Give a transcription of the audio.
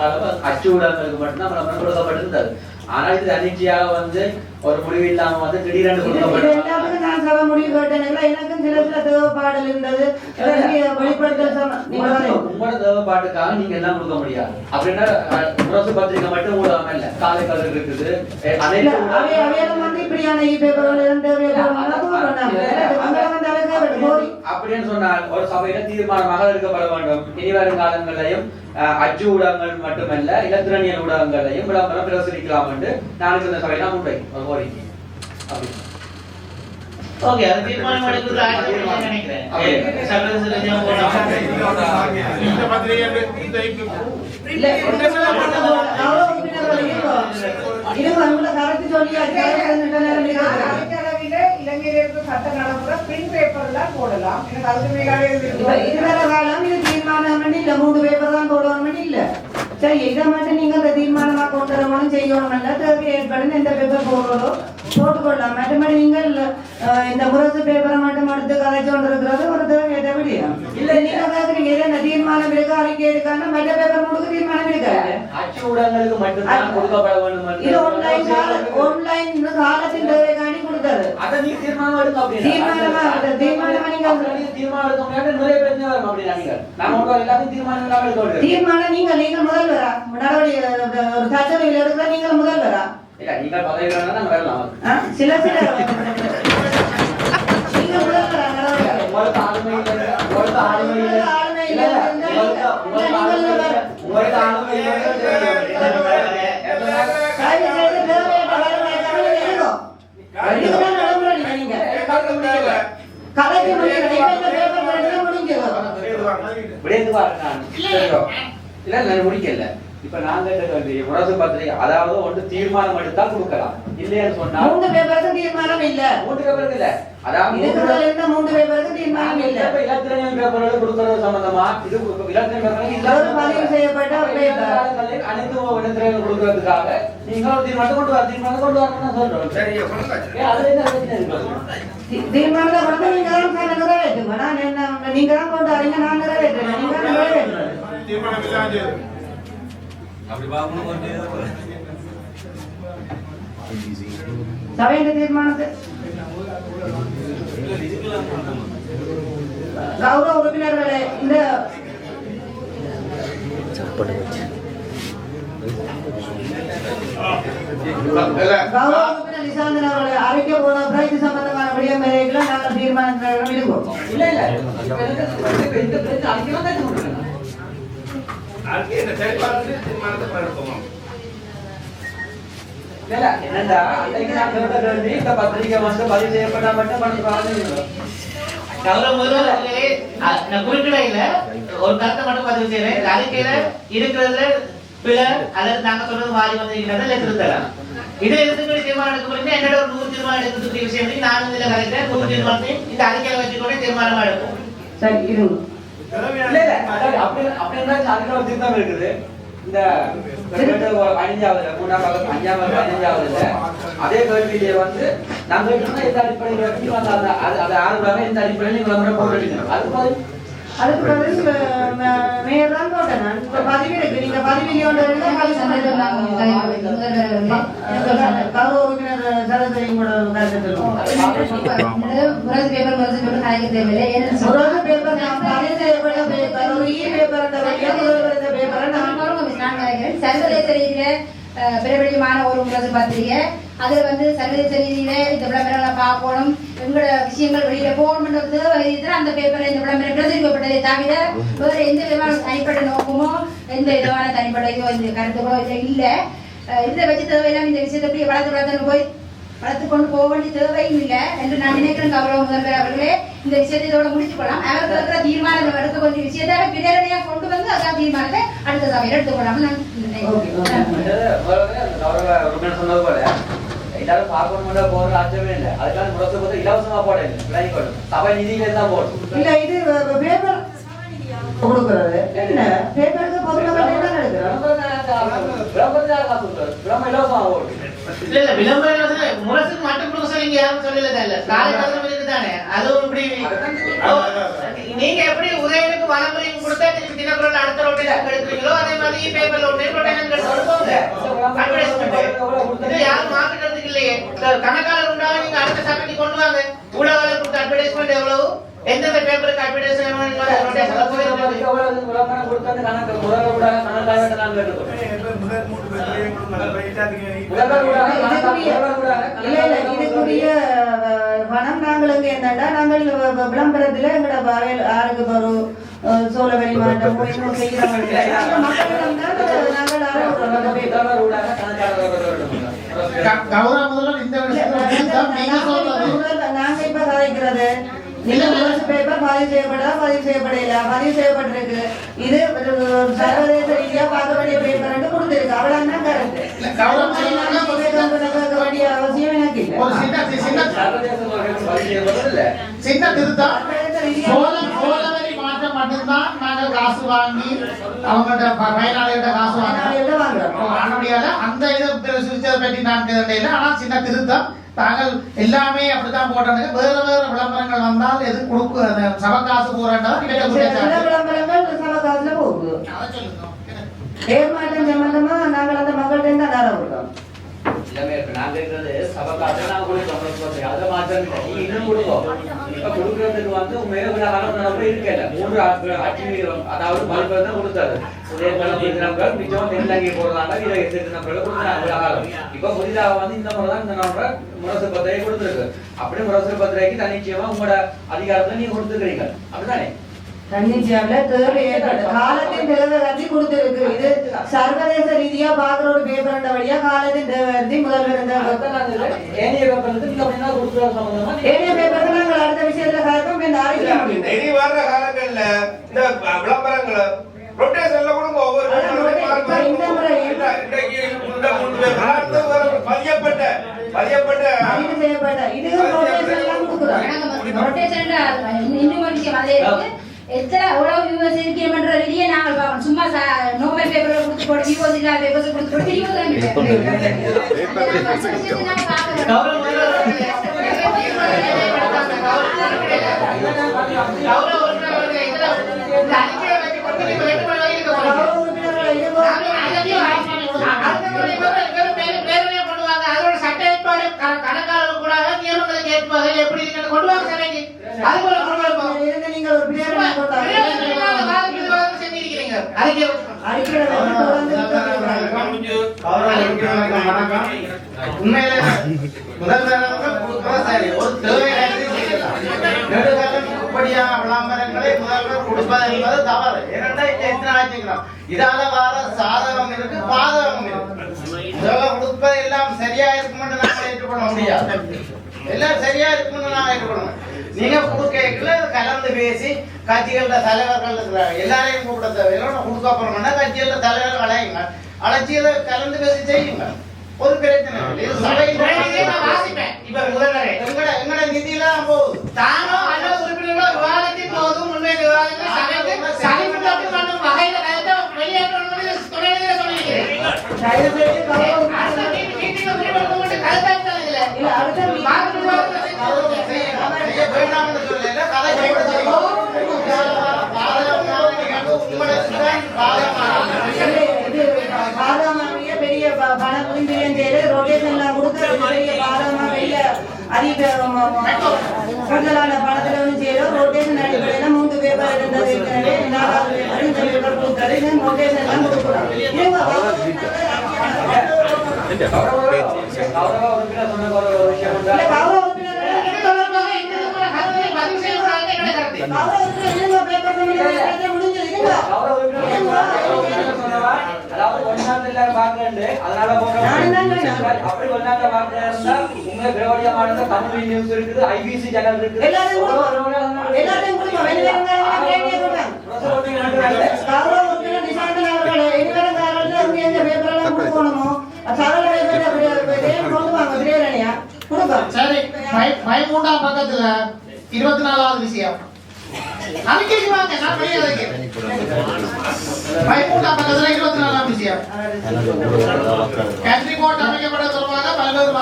காலகாலம் அச்சு ஊடகங்களுக்கு மட்டும்தான் கொடுக்கப்பட்டிருந்தது ஆனால் இது தன்னிச்சையாக வந்து ஒரு முடிவு இல்லாம வந்து திடீரென்று கொடுக்கப்பட்டது நான் சபை முடிவு கேட்டேனுங்களா எனக்கும் சில சில தேவைப்பாடல் இருந்தது? உங்களோட தேவைப்பாட்டுக்காக நீங்க எல்லாம் கொடுக்க முடியாது. அப்படின்னா முரசு பத்திரிகை மட்டும் ஊடகம் இல்ல. காலை கதிர் இருக்குது. அனைத்து இப்படியான இ கோரி அப்படின்னு சொன்னால் ஒரு சபையில தீர்மானமாக எடுக்கப்பட வேண்டும். இனி வரும் காலங்களிலையும் அச்சு ஊடகங்கள் மட்டுமல்ல இலத்திரனியல் ஊடகங்களையும் விளம்பரம் பிரசுரிக்கலாம் என்று நாளைக்கு இந்த சபையில முன்வை ஒரு கோரிக்கை அப்படி. ஓகே அது தீர்மானம் எடுக்கிறது ஆட்சி நினைக்கிறேன். இந்த பத்திரிகை இல்ல இருக்க சட்ட நடைமுறை பிரிண்ட் பேப்பர்ல போடலாம். எனக்கு அதுக்கு மேலே இப்ப இதுவரை காலம் இது தீர்மானம் இல்ல. மூணு பேப்பர் தான் போடணும் இல்ல. சரி இதை மட்டும் நீங்க இந்த தீர்மானமா கொண்டு வரணும் செய்யணும் இல்ல தேவை ஏற்படும் எந்த பேப்பர் போடுறதோ போட்டுக்கொள்ளலாம். மற்றபடி நீங்கள் இந்த முரசு பேப்பரை மட்டும் எடுத்து கதைச்சு கொண்டு இருக்கிறது ஒரு தேவையற்ற விடியும் இல்ல நீங்க கேக்குறீங்க இது என்ன தீர்மானம் இருக்கு அறிக்கை இருக்கான்னு மற்ற பேப்பர் முழுக்க தீர்மானம் இருக்காது அச்சு ஊடகங்களுக்கு இது ஆன்லைன் ஆன்லைன் காலத்தின் தேவைக்காண்டி கொடுத்தது அதை நீ தீர்மானம் எடுங்க அப்படின்னா. தீர்மானமா, அது தீர்மானமா நீங்க- அப்புறம் நீங்க தீர்மானம் எடுக்க முடியாது நிறைய பிரச்சனை வரும் அப்படின்னா நான் எல்லாத்தையும் தீர்மானம் இல்லாம எடுக்க முடியாது தீர்மானம் நீங்க நீங்க முதல்வரா? நடவடிக்கை ஒரு சட்டவையில் எடுக்கிற நீங்க முதல்வரா? இல்ல நீங்கள் பதவி வேணா நாங்க வரலாம் ஆ, சில சில நீங்க முதல்வரா நடவடிக்கை. உங்களுக்கு ஆளுமை இல்லை. உங்களுக்கு ஆளுமை இல்லை உங்களுக்கு ஆளுமை இல்ல, இல்லை. இல்ல, உங்களுக்கு உங்களுக்கு ஆளுமை இல்லை உங்களுக்கு ஆளுமை இல்லை தயவு செய்து தேவையற்ற வரவேற்காமல் இருங்கோ. இதுதான் நடைமுறை நீங்க. கலைக்கு முடியல. இப்ப இந்த பேப்பர் எடுத்து முடிஞ்சிடும். விடைந்து பாருங்க நான் சரியோ? இல்ல நான் முடிக்கல இப்ப நான் கேட்ட கேள்வி முரசு பத்திரிகை அதாவது ஒன்று தீர்மானம் எடுத்தால் கொடுக்கலாம் இல்லைன்னு சொன்னா மூன்று பேப்பருக்கு தீர்மானம் இல்ல. மூன்று பேப்பருக்கு இல்ல. அதாவது மூன்று பேப்பருக்கு தீர்மானம் இல்ல. இப்ப இலத்திரனியல் பேப்பர்கள் கொடுக்கறது சம்பந்தமா? இது இலத்திரனியல் பேப்பர்கள் ஒரு பதிவு செய்யப்பட்ட பேப்பர் அனைத்து இலத்திரனியல் கொடுக்கறதுக்காக நீங்க ஒரு தீர்மானம் கொண்டு வர தீர்மானம் கொண்டு வரணும்னு சொல்றோம் சரியா சொல்லுங்க ஏன் அதுல என்ன பிரச்சனை இருக்கு? தீர்மானத்தை கொண்டு நீங்க தான் சார் நிறைவேற்றுங்க. நான் என்ன நீங்க தான் கொண்டு வரீங்க நான் நிறைவேற்றுறேன் நீங்க நிறைவேற்றுறேன் தீர்மானம் இல்லாமல் சபையின் தீர்மானத்தை கௌரவ உறுப்பினர்களே இந்த கௌரவ உறுப்பினர் நிசாந்தன் அவர்களை அறிக்கை போன இது சம்பந்தமான விடயம் நாங்கள் விடுவோம் இல்ல இல்ல. என்னடா அன்னைக்கு நான் கேட்ட கேள்வி இந்த பத்திரிகை வந்து பதிவு செய்யப்பட்டா மட்டும் பண்ணி பாருங்க கௌரவ நான் குறுக்கிடையில ஒரு கருத்தை மட்டும் பதிவு செய்யறேன் அறிக்கையில இருக்கிறதுல பிழை அல்லது நாங்க சொல்றது மாறி வந்திருக்கிறத திருத்தலாம் இதை எதிர்த்து தீர்மானம் எடுக்க முடியுமா என்னோட ஒரு நூறு தீர்மானம் எடுக்கக்கூடிய விஷயம். நானும் இதுல கலைக்கிறேன் நூறு தீர்மானத்தையும் இந்த அறிக்கையில வச்சுக்கொண்டு தீர்மானமா எடுப்போம். சரி அப்படி அப்படின்னா அதுக்கு ஒரு திருத்தம் இருக்குது. இந்த பதினஞ்சாவது மூணாம் பக்கம் அஞ்சாவது பதினஞ்சாவதுல அதே கேள்வியிலே வந்து நம்ம எந்த அடிப்படையில் வந்து அது அது ஆறுபாக எந்த அடிப்படையில் நீங்க அது மாதிரி அதுக்கு பதில் மேயர் தான் போட்டேன் நான். இப்ப பதிவு இருக்கு. நீங்க பதிவு கௌரவ உறுப்பினர் சரஸ்வதி கூட கருத்து சொல்லுவோம் முரசு பேப்பர் முரசு பேப்பர் கலைக்க தேவையில்லை. ஏன்னு சொன்னா ஒரு பேப்பர் நான் பதிவு செய்யப்பட்ட பேப்பர் ஒரு இ பேப்பர் இந்த வழியா முதல்வர் இந்த பேப்பரை நான் நான் பாருங்க மிஸ், நான் நினைக்கிறேன் சர்வதேச ரீதியில அஹ், பிரபல்யமான ஒரு முரசு பத்திரிகை அதுல வந்து சர்வதேச ரீதியில இந்த விளம்பரங்களை பார்க்கணும். எங்களோட விஷயங்கள் வெளியில போகணும்ன்ற தேவை அந்த பேப்பர்ல இந்த விளம்பரம் பிரதிக்கப்பட்டதை தவிர வேற எந்த விதமான தனிப்பட்ட நோக்கமோ எந்த விதமான தனிப்பட்ட இதோ இந்த கருத்துக்களோ இல்ல. அஹ், இதை வச்சு தேவையில்லாம இந்த விஷயத்தை எப்படி வளர்த்து வளர்த்து போய் வளர்த்து கொண்டு போக வேண்டிய தேவையும் இல்லை என்று நான் நினைக்கிறேன் கௌரவ முதல்வர் அவர்களே. இந்த விஷயத்தை இதோட முடிச்சுக் கொள்ளலாம் அவருக்கு இருக்கிற தீர்மானம் எடுக்க வேண்டிய விஷயத்தை பின்னரடியாக கொண்டு வந்து அதான் தீர்மானத்தை அடுத்த சபையில் எடுத்துக்கொள்ளாமல் நான் நினைக்கிறேன். எல்லாரும் பார்க்கணும்னா போற ஆச்சரியமே இல்லை. அதுக்கான முரசு வந்து இலவசமா போட இல்லை விளங்கிக்கொள்ளும் சபை நிதியில தான் போடும் இல்ல இது பேப்பர் கொடுக்கறது என்ன? பேப்பருக்கு பொதுமக்கள் என்ன நடக்குறோம் விளம்பரம் இலவசமா ஓடும் இல்ல இல்ல விளம்பரம் வந்து முரசுக்கு மட்டும் கொடுக்க சொல்லி இங்க யாரும் சொல்லல இல்ல காலை கதிரம் இருக்குதானே? அதுவும் இப்படி ஓ, நீங்க எப்படி உதயனுக்கு வளமுறையும் கொடுத்தா திருப்பி தினக்குரல் அடுத்த ரொட்டேஷன் எடுக்கிறீங்களோ அதே மாதிரி பேப்பர்ல ஒன்று ரொட்டேஷன் எடுத்துக்கோங்க அட்வர்டைஸ்மெண்ட் இது யாரும் மாத்துக்கிறதுக்கு இல்லையே. கணக்காளர் உண்டாக நீங்க அடுத்த சபைக்கு கொண்டு வாங்க. ஊடகங்களுக்கு கொடுத்த அட்வர்டைஸ்மெண்ட் எவ்வளவு? எந்தெந்த பேப்பருக்கு அட்வர்டைஸ்மெண்ட் இதுக்குரிய பணம் நாங்களுக்கு என்னன்னா நாங்கள் விளம்பரத்துல எங்கட வயல் ஆறுக்கு ஒரு அஹ், சோழவரி மாவட்டம் நீங்க இப்ப கதைக்கிறது பேப்பர் பதிவு செய்யப்படா பதிவு செய்யப்படல. பதிவு செய்யப்பட்டிருக்கு. இது ஒரு சர்வதேச ரீதியா பார்க்க வேண்டிய பேப்பர் கொடுத்திருக்கு. அவ்வளவுதான் கேட்க வேண்டிய அவசியம் எனக்கு இல்லை திருத்தம் சோழவரி மாற்றம் மட்டும்தான் நாங்கள் காசு வாங்கி அவங்கள்ட்ட பயனாளிகிட்ட காசு அந்த இதை பற்றி நான் கேட்கல ஆனா சின்ன திருத்தம். தாங்கள் எல்லாமே அப்படித்தான் போட்டாங்க வேற வேற விளம்பரங்கள் வந்தால் எது கொடுக்கு சபை காசு அதை சொல்லுங்க. ஏமாற்றம் சம்பந்தமா நாங்கள் அந்த மக்கள்கிட்ட இருந்து எல்லாமே இருக்கு. நாங்க இருக்கிறது நாங்க கொடுக்கிறோம். பத்து பத்து. அதுல மாற்றம் இல்லை. இன்னும் கொடுப்போம். கொடுக்கறதுக்கு வந்து காலம் நம்ம இருக்கல. மூன்று மீறி- அதாவது மறுபடியும் தான் கொடுத்தாரு. உதயகாலம் திருநங்கர், மிச்சம் தென்னிலங்கை போடுறாங்க, இதை எதிர்த்து நம்பர்கள் இவ்வளவு காலம். இப்ப புதிதாக வந்து இந்த முறை தான் இந்த நம்பர் முரசு பத்திரிகை கொடுத்திருக்கு. அப்படி முரசு பத்திரிகைக்கு தன்னிச்சயமா உங்களோட அதிகாரத்துல நீங்க கொடுத்துக்கிறீங்க அப்படிதானே தன்னிச்சையால தேவை ஏற்பட்டு காலத்தின் தேவை கருதி கொடுத்திருக்கு. இது சர்வதேச ரீதியா பாக்குற ஒரு பேப்பர் வழியா காலத்தின் தேவை கருதி முதல்வர். ஏனைய பேப்பர் நாங்கள் அடுத்த விஷயத்துல கலப்போம் இந்த அறிக்கை இனி வர்ற காலங்கள்ல இந்த விளம்பரங்களை ரொட்டேஷன்ல கொடுங்க. ஒவ்வொரு பதியப்பட்ட பதியப்பட்ட இது ரொட்டேஷன் எல்லாம் கொடுக்குறோம். ரொட்டேஷன் இன்னும் அதே இருக்கு. எத்தனை எவ்வளவு வியூவர்ஸ் இருக்கீங்கன்ற ரெடியே நாங்கள் பார்க்கணும் சும்மா நோபல் பேப்பர்ல கொடுத்து போட்டு வியூவர்ஸ் இல்லாத பேப்பர்ஸ் கொடுத்து போட்டு உறுப்பினர் அவர்களே, இதுல இந்த அறிக்கையை வச்சு கொண்டு நீங்க ரெண்டு வணக்கம். உண்மையிலே சரி ஒரு தேவை அறிக்கை செய்யலாம். நெடுகாலம் இப்படியான விளம்பரங்களை முதல்வர் கொடுப்பது என்பது தவறு. ஏனென்றால் எத்தனை இதால வர சாதகம் இருக்கு பாதகம் இருக்கு. கொடுப்பது எல்லாம் சரியா இருக்கும் என்று நாங்கள் ஏற்றுக்கொள்ள முடியாது. எல்லாம் சரியா இருக்கும்னு நான் ஏற்றுக்கொள்ளணும் நீங்க கொடுக்கல கலந்து பேசி கட்சிகள தலைவர்கள் இருக்கிறாங்க. எல்லாரையும் கூப்பிட தேவையில்லை. கொடுக்க போறோம்னா கட்சிகள தலைவர்கள் அழையுங்க அழைச்சி இதை கலந்து பேசி செய்யுங்க. ஒரு பிரச்சனை. இப்ப முதல்வரே. எங்கட எங்கட நிதியெல்லாம் போகுது தானோ அல்லது உறுப்பினர்களோ விவாதத்தின் சமைத்து பண்ணும் வகையில கருத்தை வெளியேற்றணும்னு கௌரவ அடுத்த உறுப்பினர்கள் மீட்டிங் மீட்டிங்ல முடிவெடுக்க மட்டும் கருத்தாய்வு இல்லை. இல்ல அடுத்த மாற்று விவாதத்தை செஞ்சு செய்ய வேண்டாம்னு சொல்லல கதை கூட செய்யும் பாதகமான நிகழ்வு உங்களுக்கு தான் பாதகமான இது இது பாதாமாவிய பெரிய ரொட்டேஷன்ல பெரிய பாதாமா பெரிய அதிக கூடுதலான பணத்துல வந்து ரொட்டேஷன் அடிப்படையில மூன்று பேப்பர் இருந்தது ஏற்கனவே நாலாவது பேப்பர் இந்த பேப்பர் கொடுத்தாரு இது ரொட்டேஷன் எல்லாம் கௌரவ உறுப்பினர் பேப்பர் முடிஞ்சது அதாவது ஒன்னாந்து எல்லாரும் பார்க்கறேன் அதனால. போடுறோம் அப்படி ஒன்னாந்து பார்க்கறதா உங்க பிரபலியமான தமிழ் நியூஸ் இருக்குது ஐபிசி சேனல் இருக்குது. சரி பதிமூன்றாம் பக்கத்துல இருபத்தி நாலாவது விஷயம். அறிக்கைக்கு வாங்க நான் வெளியே வைக்கிறேன். பதிமூன்றாம் பக்கத்துல இருபத்தி நாலாம் விஷயம். கேட்ரி போர்ட் அமைக்கப்பட சொல்லுவாங்க பல்வேறு